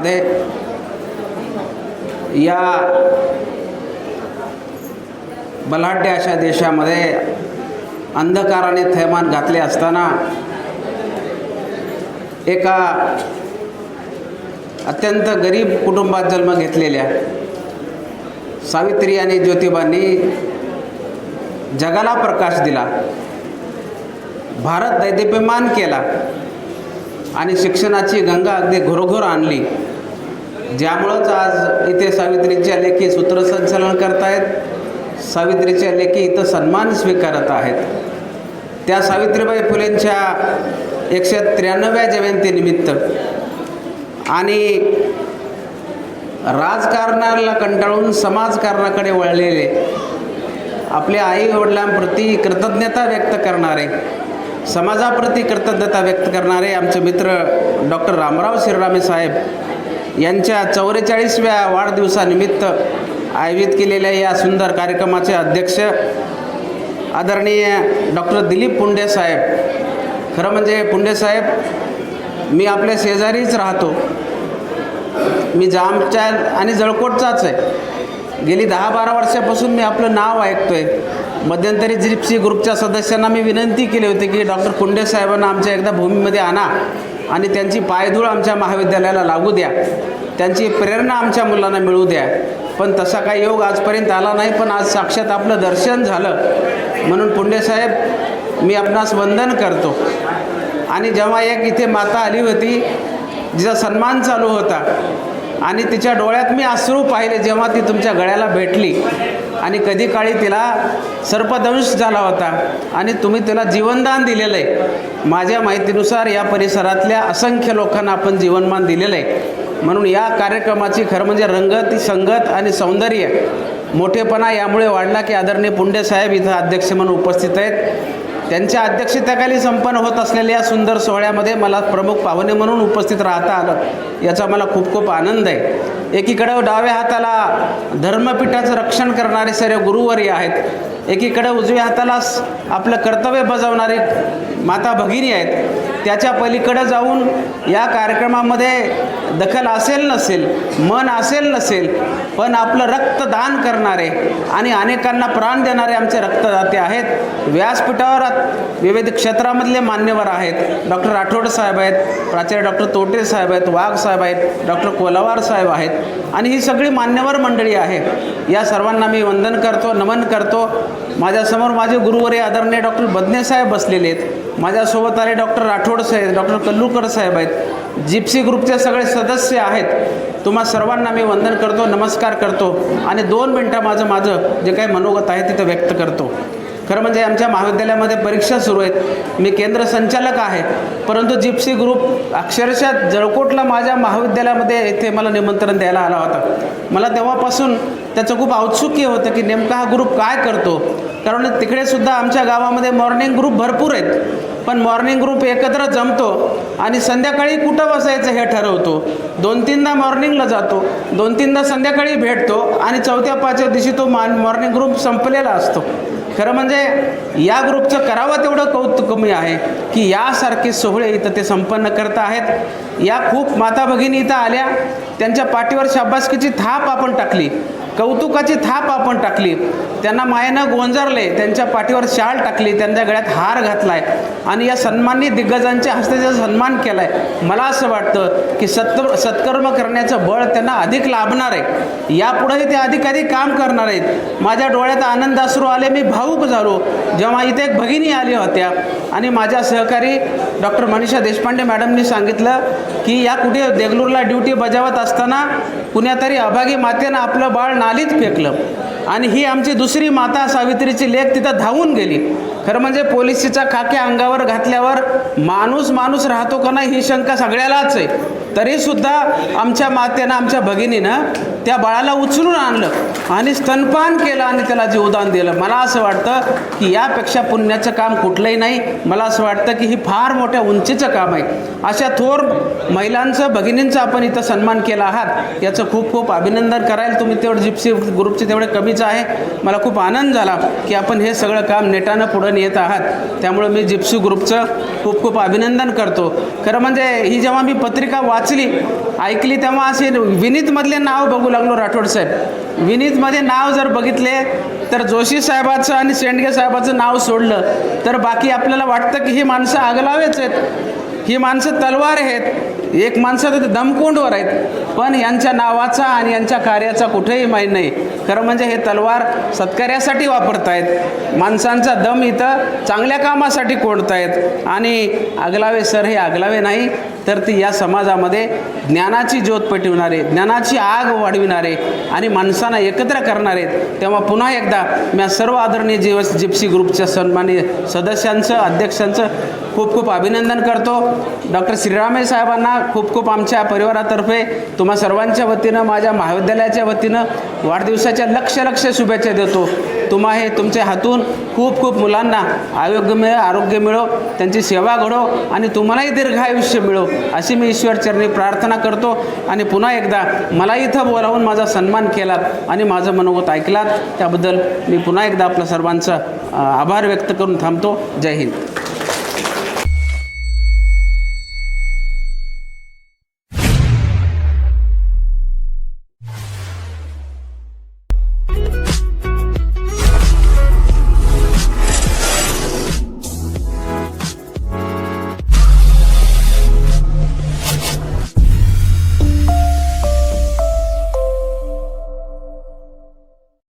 देशामध्ये या बलाढ्य अशा देशामध्ये अंधकाराने थैमान घातले असताना एका अत्यंत गरीब कुटुंबात जन्म घेतलेल्या सावित्री आणि ज्योतिबांनी जगाला प्रकाश दिला. भारत दैदिप्यमान केला आणि शिक्षणाची गंगा अगदी घरोघर आणली. ज्यामुळंच आज इथे सावित्रीच्या लेखी सूत्रसंचालन करतायत. सावित्रीच्या लेखी इथं सन्मान स्वीकारत आहेत. त्या सावित्रीबाई फुलेंच्या एकशे त्र्याण्णव्या जयंतीनिमित्त आणि राजकारणाला कंटाळून समाजकारणाकडे वळलेले आपल्या आई वडिलांप्रती कृतज्ञता व्यक्त करणारे समाजाप्रती कृतज्ञता व्यक्त करणारे आमचे मित्र डॉक्टर रामराव शिररामे साहेब यांच्या चौवेचाळीसव्या वाढदिवसानिमित्त आयोजित केलेल्या या सुंदर कार्यक्रमाचे अध्यक्ष आदरणीय डॉक्टर दिलीप पुंडे साहेब. खरं म्हणजे पुंडे साहेब मी आपल्या शेजारीच राहतो. मी जामच्या आणि जळकोटचाच आहे. गेली दहा बारा वर्षापासून मी आपलं नाव ऐकतो आहे मध्यंतरी जिप्सी ग्रुपच्या सदस्यांना मी विनंती केली होती की डॉक्टर पुंडे साहेबांना आमच्या एकदा भूमीमध्ये आणा. आणि त्यांची पायधूळ आमच्या महाविद्यालयाला लागू द्या. त्यांची प्रेरणा आमच्या मुलांना मिळू द्या. पण तसा काही योग आजपर्यंत आला नाही पण आज साक्षात आपलं दर्शन झालं. म्हणून पुंडेसाहेब मी आपणास वंदन करतो. आणि जेव्हा एक इथे माता आली होती जिचा सन्मान चालू होता आणि तिच्या डोळ्यात मी अश्रू पाहिले जेव्हा ती तुमच्या गळ्याला भेटली. आणि कधी काळी तिला सर्पदंश झाला होता. आणि तुम्ही तिला जीवनदान दिलेलं आहे. माझ्या माहितीनुसार या परिसरातल्या असंख्य लोकांना आपण जीवनमान दिलेलं आहे. म्हणून या कार्यक्रमाची खरं म्हणजे रंगत संगत आणि सौंदर्य मोठेपणा यामुळे वाढला की आदरणीय पुंडे साहेब इथं अध्यक्ष म्हणून उपस्थित आहेत. त्यांच्या अध्यक्षतेखाली संपन्न होत असलेल्या या सुंदर सोहळ्यामध्ये मला प्रमुख पाहुणे म्हणून उपस्थित राहता आलं. याचा मला खूप खूप आनंद आहे. एकीकडं डाव्या हाताला धर्मपीठाचं रक्षण करणारे सर्व गुरुवर्य आहेत. एकीकडे उजव्या हाताला आपलं कर्तव्य बजावणारे माता भगिनी आहेत. त्याच्या पलीकडं जाऊन या कार्यक्रमामध्ये दखल असेल नसेल मन असेल नसेल पण आपलं रक्तदान करणारे आणि अनेकांना प्राण देणारे आमचे रक्तदाते आहेत. व्यासपीठावर विविध क्षेत्रामधले मान्यवर आहेत. डॉक्टर राठोड साहेब आहेत प्राचार्य डॉक्टर तोटे साहेब आहेत वाघ साहेब आहेत डॉक्टर कोलावार साहेब आहेत. आणि ही सगळी मान्यवर मंडळी आहे. या सर्वांना मी वंदन करतो नमन करतो. माझ्यासमोर माझे गुरुवारी आदरणीय डॉक्टर बदने साहेब बसलेले आहेत. माझ्यासोबत आले डॉक्टर राठोड साहेब डॉक्टर कल्लूकर साहेब आहेत. जिप्सी ग्रुपचे सगळे सदस्य आहेत. तुम्हा सर्वांना मी वंदन करतो नमस्कार करतो आणि दोन मिनटं माझं माझं जे काही मनोगत आहे तिथं व्यक्त करतो. खरं म्हणजे आमच्या महाविद्यालयामध्ये परीक्षा सुरू आहेत. मी केंद्र संचालक आहे. परंतु जिप्सी ग्रुप अक्षरशः जळकोटला माझ्या महाविद्यालयामध्ये येथे मला निमंत्रण द्यायला आला होता. मला तेव्हापासून त्याचं खूप औत्सुक्य होतं की नेमका हा ग्रुप काय करतो? कारण तिकडे सुद्धा आमच्या गावामध्ये मॉर्निंग ग्रुप भरपूर आहेत. पण मॉर्निंग ग्रुप एकत्र जमतो आणि संध्याकाळी कुठं बसायचं हे ठरवतो. दोन तीनदा मॉर्निंगला जातो दोन तीनदा संध्याकाळी भेटतो आणि चौथ्या पाचव्या दिवशी तो मा मॉर्निंग ग्रुप संपलेला असतो. खरं म्हणजे या ग्रुपचं करावं तेवढं कौतुक कमी आहे की यासारखे सोहळे इथं ते संपन्न करत आहेत. या खूप माता भगिनी इथं आल्या त्यांच्या पाठीवर शाबासकीची थाप आपण टाकली कौतुकाची थाप आपण टाकली. त्यांना मायानं गोंजारले त्यांच्या पाठीवर शाल टाकली त्यांच्या गळ्यात हार घातलाय. आणि या सन्माननी दिग्गजांच्या हस्ते सन्मान केलाय मला असं वाटतं की सत् सत्कर्म करण्याचं बळ त्यांना अधिक लाभणार आहे. यापुढेही ते अधिकारी काम करणार आहेत. माझ्या डोळ्यात आनंदाश्रू आले मी भाऊक झालो. जेव्हा इथे एक भगिनी आल्या होत्या आणि माझ्या सहकारी डॉक्टर मनीषा देशपांडे मॅडमनी सांगितलं की या कुठे देगलूरला ड्युटी बजावत असताना कुण्यातरी अभागी मातेनं आपलं बाळ नालीत फेकलं आणि ही आमची दुसरी माता सावित्रीची लेख तिथं धावून गेली. खरं म्हणजे पोलिसीचा खाके अंगावर घातल्यावर माणूस माणूस राहतो का नाही ही शंका सगळ्यालाच आहे. तरीसुद्धा आमच्या मातेनं आमच्या भगिनीनं त्या बाळाला उचलून आणलं आणि स्तनपान केलं आणि त्याला जीवदान दिलं. मला असं वाटतं की यापेक्षा पुण्याचं काम कुठलंही नाही. मला असं वाटतं की ही फार मोठ्या उंचीचं काम आहे. अशा थोर महिलांचं भगिनींचं आपण इथं सन्मान केला आहात. याचं खूप खूप अभिनंदन करायला तुम्ही तेवढं जिप्सी ग्रुपचे तेवढे कमीच आहे. मला खूप आनंद झाला की आपण हे सगळं काम नेटानं पुढं येत आहात. त्यामुळं मी जिप्सी ग्रुपचं खूप खूप अभिनंदन करतो. खरं म्हणजे ही जेव्हा मी पत्रिका वाचली ऐकली तेव्हा असे विनीतमधले नाव बघू लागलो राठोड साहेब. विनीतमध्ये नाव जर बघितले तर जोशी साहेबाचं आणि शेंडगे साहेबाचं नाव सोडलं. तर बाकी आपल्याला वाटतं की ही माणसं आगलावेच आहेत. ही माणसं तलवार आहेत. एक माणसं तर दमकुंडवर आहेत. पण यांच्या नावाचा आणि यांच्या कार्याचा कुठेही माहीत नाही. खरं म्हणजे हे तलवार सत्कार्यासाठी वापरतायत. माणसांचा दम इथं चांगल्या कामासाठी कोणतायत? आणि आगलावे सर हे आगलावे नाही. तर ती या समाजामध्ये ज्ञानाची ज्योत पेटविणारे ज्ञानाची आग वाढविणारे आणि माणसांना एकत्र करणारे तेव्हा पुन्हा एकदा मी सर्व आदरणीय जीवस जिप्सी ग्रुपच्या सन्मानी सदस्यांचं अध्यक्षांचं खूप खूप अभिनंदन करतो. डॉक्टर श्रीरामे साहेबांना खूप खूप आमच्या परिवारातर्फे तुम्हा सर्वांच्या वतीनं माझ्या महाविद्यालयाच्या वतीनं वाढदिवसाच्या लक्ष लक्ष शुभेच्छा देतो. तुम्हा हे तुमच्या हातून खूप खूप मुलांना आरोग्य मिळो आरोग्य मिळो त्यांची सेवा घडो आणि तुम्हालाही दीर्घायुष्य मिळो अशी मी ईश्वरचरणी प्रार्थना करतो. आणि पुन्हा एकदा मला इथं बोलावून माझा सन्मान केलात आणि माझं मनोगत ऐकलात. त्याबद्दल मी पुन्हा एकदा आपल्या सर्वांचा आभार व्यक्त करून थांबतो. जय हिंद.